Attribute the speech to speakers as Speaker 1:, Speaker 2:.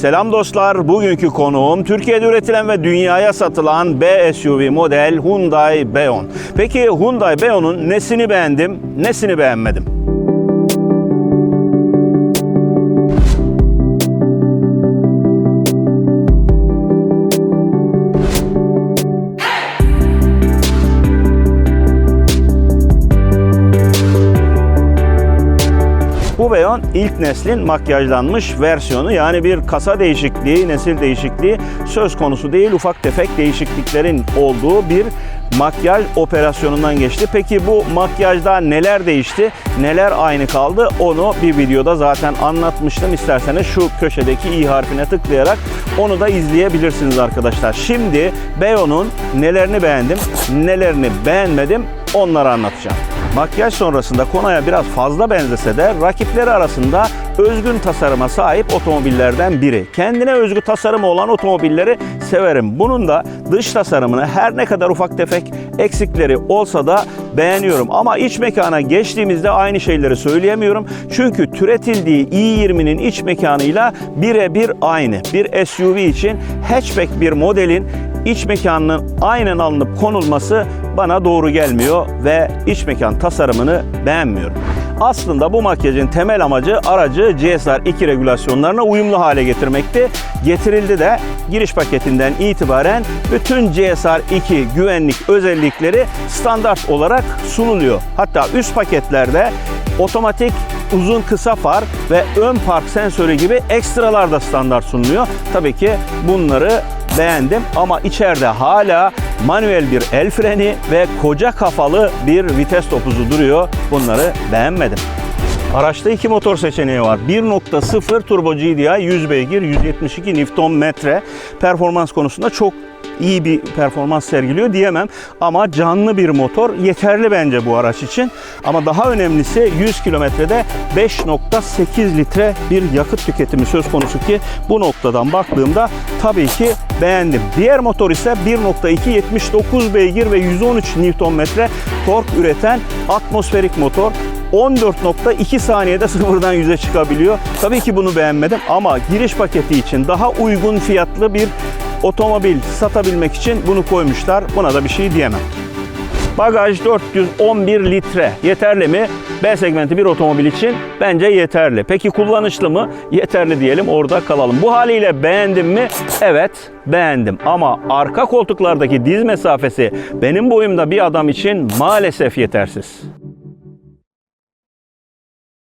Speaker 1: Selam dostlar. Bugünkü konuğum Türkiye'de üretilen ve dünyaya satılan B SUV model Hyundai Beyon. Peki Hyundai Beyon'un nesini beğendim, nesini beğenmedim? Bu ilk neslin makyajlanmış versiyonu yani bir kasa değişikliği, nesil değişikliği söz konusu değil. Ufak tefek değişikliklerin olduğu bir makyaj operasyonundan geçti. Peki bu makyajda neler değişti, neler aynı kaldı onu bir videoda zaten anlatmıştım. İsterseniz şu köşedeki i harfine tıklayarak onu da izleyebilirsiniz arkadaşlar. Şimdi Beyon'un nelerini beğendim, nelerini beğenmedim onları anlatacağım. Makyaj sonrasında Kona'ya biraz fazla benzese de rakipleri arasında özgün tasarıma sahip otomobillerden biri. Kendine özgü tasarımı olan otomobilleri severim. Bunun da dış tasarımını her ne kadar ufak tefek eksikleri olsa da beğeniyorum. Ama iç mekana geçtiğimizde aynı şeyleri söyleyemiyorum. Çünkü türetildiği i20'nin iç mekanıyla birebir aynı. Bir SUV için hatchback bir modelin iç mekanının aynen alınıp konulması bana doğru gelmiyor ve iç mekan tasarımını beğenmiyorum. Aslında bu makyajın temel amacı aracı GSR-2 regülasyonlarına uyumlu hale getirmekti. Getirildi de giriş paketinden itibaren bütün GSR-2 güvenlik özellikleri standart olarak sunuluyor. Hatta üst paketlerde otomatik uzun kısa far ve ön park sensörü gibi ekstralar da standart sunuluyor. Tabii ki bunları beğendim ama içeride hala manuel bir el freni ve koca kafalı bir vites topuzu duruyor. Bunları beğenmedim. Araçta iki motor seçeneği var. 1.0 turbo GDI 100 beygir 172 Nm performans konusunda çok iyi bir performans sergiliyor diyemem. Ama canlı bir motor yeterli bence bu araç için. Ama daha önemlisi 100 kilometrede 5.8 litre bir yakıt tüketimi söz konusu ki bu noktadan baktığımda tabii ki beğendim. Diğer motor ise 1.2 79 beygir ve 113 Nm tork üreten atmosferik motor. 14.2 saniyede sıfırdan 100'e çıkabiliyor. Tabii ki bunu beğenmedim ama giriş paketi için daha uygun fiyatlı bir otomobil satabilmek için bunu koymuşlar. Buna da bir şey diyemem. Bagaj 411 litre. Yeterli mi? B segmenti bir otomobil için bence yeterli. Peki kullanışlı mı? Yeterli diyelim orada kalalım. Bu haliyle beğendim mi? Evet beğendim. Ama arka koltuklardaki diz mesafesi benim boyumda bir adam için maalesef yetersiz.